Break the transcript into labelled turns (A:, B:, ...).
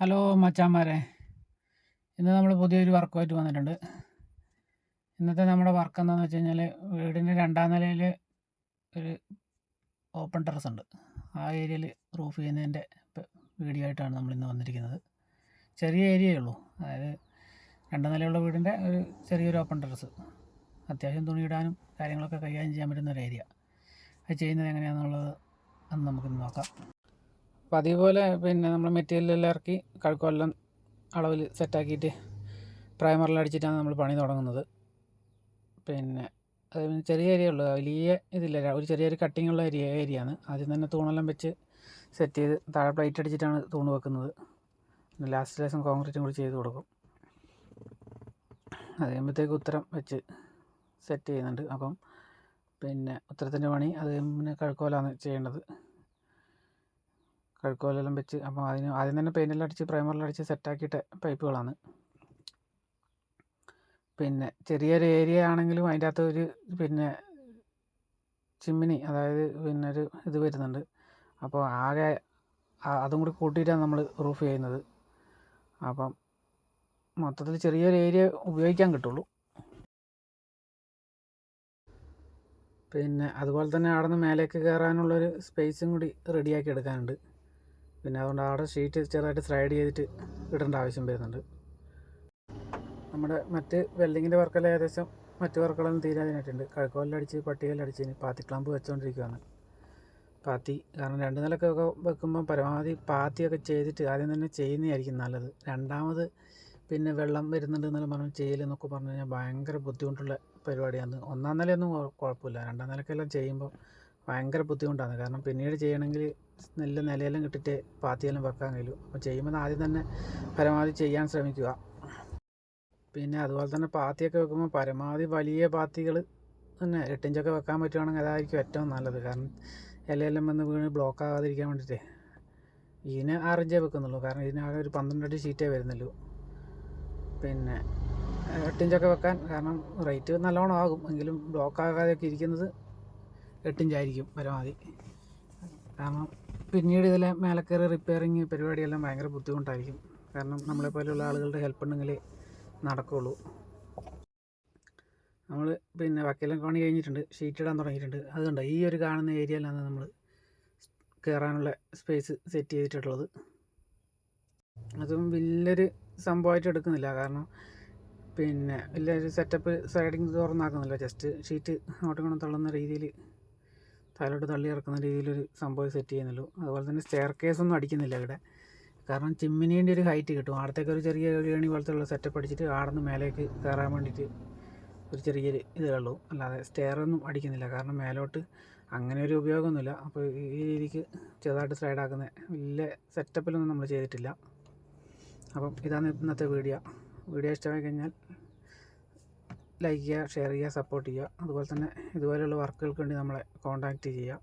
A: Hello മച്ചാന്മാരെ. ഇന്ന് നമ്മൾ പുതിയൊരു വർക്കുമായിട്ട് വന്നിട്ടുണ്ട്. ഇന്നത്തെ നമ്മുടെ വർക്ക് എന്താണെന്ന് വെച്ച് കഴിഞ്ഞാൽ വീടിന്റെ രണ്ടാം നിലയിൽ ഒരു ഓപ്പൺ ടെറസ് ഉണ്ട്. ആ ഏരിയയിൽ റൂഫ് ചെയ്യുന്നതിന്റെ വീഡിയോ ആയിട്ടാണ് നമ്മൾ ഇന്ന് വന്നിരിക്കുന്നത്. ചെറിയ ഏരിയയേ ഉള്ളൂ. അതായത് രണ്ടാം നിലയുള്ള വീടിന്റെ ഒരു ചെറിയൊരു ഓപ്പൺ ടെറസ് അത്യാവശ്യം തുണിയിടാനും കാര്യങ്ങളൊക്കെ കൈകാര്യം ചെയ്യാൻ പറ്റുന്ന ഒരു ഏരിയ അത് ചെയ്യുന്നത് എങ്ങനെയാണെന്നുള്ളത് അന്ന് നമുക്കിന്ന് നോക്കാം. അപ്പോൾ അതേപോലെ പിന്നെ നമ്മൾ മെറ്റീരിയലെല്ലാം ഇറക്കി കഴുക്കുമെല്ലാം അളവിൽ സെറ്റാക്കിയിട്ട് പ്രൈമറിൽ അടിച്ചിട്ടാണ് നമ്മൾ പണി തുടങ്ങുന്നത്. പിന്നെ അത് ചെറിയ ഏരിയ ഉള്ളൂ. വലിയ ഇതില്ല. ഒരു ചെറിയൊരു കട്ടിംഗ് ഉള്ള ഏരിയ ഏരിയയാണ്. ആദ്യം തന്നെ തൂണെല്ലാം വെച്ച് സെറ്റ് ചെയ്ത് താഴെ പ്ലേറ്റ് അടിച്ചിട്ടാണ് തൂണ് വെക്കുന്നത്. ലാസ്റ്റ് ലേശം കോൺക്രീറ്റും കൂടി ചെയ്ത് കൊടുക്കും. അത് കഴിയുമ്പോഴത്തേക്ക് ഉത്തരം വെച്ച് സെറ്റ് ചെയ്യുന്നുണ്ട്. അപ്പം പിന്നെ ഉത്തരത്തിന്റെ പണി അത് പിന്നെ കഴുക്കോലാണ് ചെയ്യേണ്ടത്. കഴുക്കോലെല്ലാം വെച്ച് അപ്പോൾ അതിന് ആദ്യം തന്നെ പെയിന്റെല്ലാം അടിച്ച് പ്രൈമറെല്ലാം അടിച്ച് സെറ്റാക്കിയിട്ട പൈപ്പുകളാണ് പിന്നെ ചെറിയൊരു ഏരിയ ആണെങ്കിലും അതിന്റെ അകത്ത് ഒരു പിന്നെ ചിമ്മിനി അതായത് പിന്നെ ഒരു ഇത് വരുന്നുണ്ട്. അപ്പോൾ ആകെ അതും കൂടി കൂട്ടിയിട്ടാണ് നമ്മൾ റൂഫ് ചെയ്യുന്നത്. അപ്പം മൊത്തത്തിൽ ചെറിയൊരു ഏരിയ ഉപയോഗിക്കാൻ കിട്ടുള്ളൂ. പിന്നെ അതുപോലെ തന്നെ അവിടെ നിന്ന് മേലേക്ക് കയറാനുള്ളൊരു സ്പേസും കൂടി റെഡിയാക്കി എടുക്കാനുണ്ട്. പിന്നെ അതുകൊണ്ട് അവിടെ ഷീറ്റ് ചെറുതായിട്ട് സ്ലൈഡ് ചെയ്തിട്ട് ഇടേണ്ട ആവശ്യം വരുന്നുണ്ട്. നമ്മുടെ മറ്റ് വെൽഡിങ്ങിന്റെ വർക്കെല്ലാം ഏകദേശം മറ്റ് വർക്കുകളൊന്നും തീരാനായിട്ടുണ്ട് അടിച്ച് പട്ടികയിലടിച്ച് ഇനി പാത്തി ക്ലമ്പ് വെച്ചുകൊണ്ടിരിക്കുകയാണ് പാത്തി കാരണം രണ്ട് നിലക്കൊക്കെ വെക്കുമ്പോൾ പരമാവധി പാത്തിയൊക്കെ ചെയ്തിട്ട് ആദ്യം തന്നെ ചെയ്യുന്നതായിരിക്കും നല്ലത്. രണ്ടാമത് പിന്നെ വെള്ളം വരുന്നുണ്ട് എന്നെല്ലാം പറഞ്ഞ് ചെയ്യലെന്നൊക്കെ പറഞ്ഞു കഴിഞ്ഞാൽ ഭയങ്കര ബുദ്ധിമുട്ടുള്ള പരിപാടിയാണ്. ഒന്നാം നിലയൊന്നും കുഴ- കുഴപ്പമില്ല. രണ്ടാം നിലക്കെല്ലാം ചെയ്യുമ്പോൾ ഭയങ്കര ബുദ്ധിമുട്ടാണ്. കാരണം പിന്നീട് ചെയ്യണമെങ്കിൽ നല്ല നിലയെല്ലാം കിട്ടിയിട്ട് പാത്തിയെല്ലാം വെക്കാൻ കഴിയും. അപ്പോൾ ചെയ്യുമ്പോൾ ആദ്യം തന്നെ പരമാവധി ചെയ്യാൻ ശ്രമിക്കുക. പിന്നെ അതുപോലെ തന്നെ പാത്തിയൊക്കെ വെക്കുമ്പോൾ പരമാവധി വലിയ പാത്തികൾ തന്നെ എട്ടിഞ്ചൊക്കെ വെക്കാൻ പറ്റുവാണെങ്കിൽ അതായിരിക്കും ഏറ്റവും നല്ലത്. കാരണം ഇലയെല്ലാം വന്ന് വീണ് ബ്ലോക്ക് ആകാതിരിക്കാൻ വേണ്ടിയിട്ട് ഇതിന് ആറിഞ്ചേ വെക്കുന്നുള്ളൂ. കാരണം ഇതിനാകെ ഒരു പന്ത്രണ്ടടി ഷീറ്റേ വരുന്നുള്ളൂ. പിന്നെ എട്ടിഞ്ചൊക്കെ വെക്കാൻ കാരണം റേറ്റ് നല്ലോണം ആകും. എങ്കിലും ബ്ലോക്ക് ആകാതെയൊക്കെ ഇരിക്കുന്നത് എട്ടിഞ്ചായിരിക്കും പരമാവധി. കാരണം പിന്നീട് ഇതിലെ മേലെ കയറി റിപ്പയറിങ് പരിപാടിയെല്ലാം ഭയങ്കര ബുദ്ധിമുട്ടായിരിക്കും. കാരണം നമ്മളെ പോലെയുള്ള ആളുകളുടെ ഹെൽപ്പ് ഉണ്ടെങ്കിൽ നടക്കുകയുള്ളൂ നമ്മൾ പിന്നെ വക്കീലം പണി കഴിഞ്ഞിട്ടുണ്ട്. ഷീറ്റ് ഇടാൻ തുടങ്ങിയിട്ടുണ്ട്. അതുകൊണ്ട് ഈ ഒരു കാണുന്ന ഏരിയയിലാണ് നമ്മൾ കയറാനുള്ള സ്പേസ് സെറ്റ് ചെയ്തിട്ടുള്ളത്. അതും വലിയൊരു സംഭവമായിട്ട് എടുക്കുന്നില്ല. കാരണം പിന്നെ വലിയൊരു സെറ്റപ്പ് സൈഡിങ് തുറന്നാക്കുന്നില്ല. ജസ്റ്റ് ഷീറ്റ് അങ്ങോട്ടും ഇങ്ങോട്ടും തള്ളുന്ന രീതിയിൽ താഴോട്ട് തള്ളി ഇറക്കുന്ന രീതിയിലൊരു സംഭവം സെറ്റ് ചെയ്യുന്നുള്ളൂ. അതുപോലെ തന്നെ സ്റ്റെയർ കേസ് ഒന്നും അടിക്കുന്നില്ല ഇവിടെ. കാരണം ചിമ്മിനീന്റെ ഒരു ഹൈറ്റ് കിട്ടും. ആടത്തേക്ക് ഒരു ചെറിയ ഏണി പോലത്തെ ഉള്ള സെറ്റപ്പ് അടിച്ചിട്ട് ആടുന്ന് മേലേക്ക് കയറാൻ വേണ്ടിയിട്ട് ഒരു ചെറിയൊരു ഇതേ ഉള്ളൂ. അല്ലാതെ സ്റ്റെയർ ഒന്നും അടിക്കുന്നില്ല. കാരണം മേലോട്ട് അങ്ങനെ ഒരു ഉപയോഗമൊന്നുമില്ല. അപ്പോൾ ഈ രീതിക്ക് ചെറുതായിട്ട് സ്ലൈഡ് ആക്കുന്ന വലിയ സെറ്റപ്പിലൊന്നും നമ്മൾ ചെയ്തിട്ടില്ല. അപ്പം ഇതാണ് ഇന്നത്തെ വീഡിയോ വീഡിയോ ഇഷ്ടമായി കഴിഞ്ഞാൽ ലൈക്ക് ചെയ്യുക ഷെയർ ചെയ്യുക സപ്പോർട്ട് ചെയ്യുക. അതുപോലെ തന്നെ ഇതുപോലെയുള്ള വർക്കുകൾക്ക് വേണ്ടി നമ്മളെ കോൺടാക്റ്റ് ചെയ്യുക.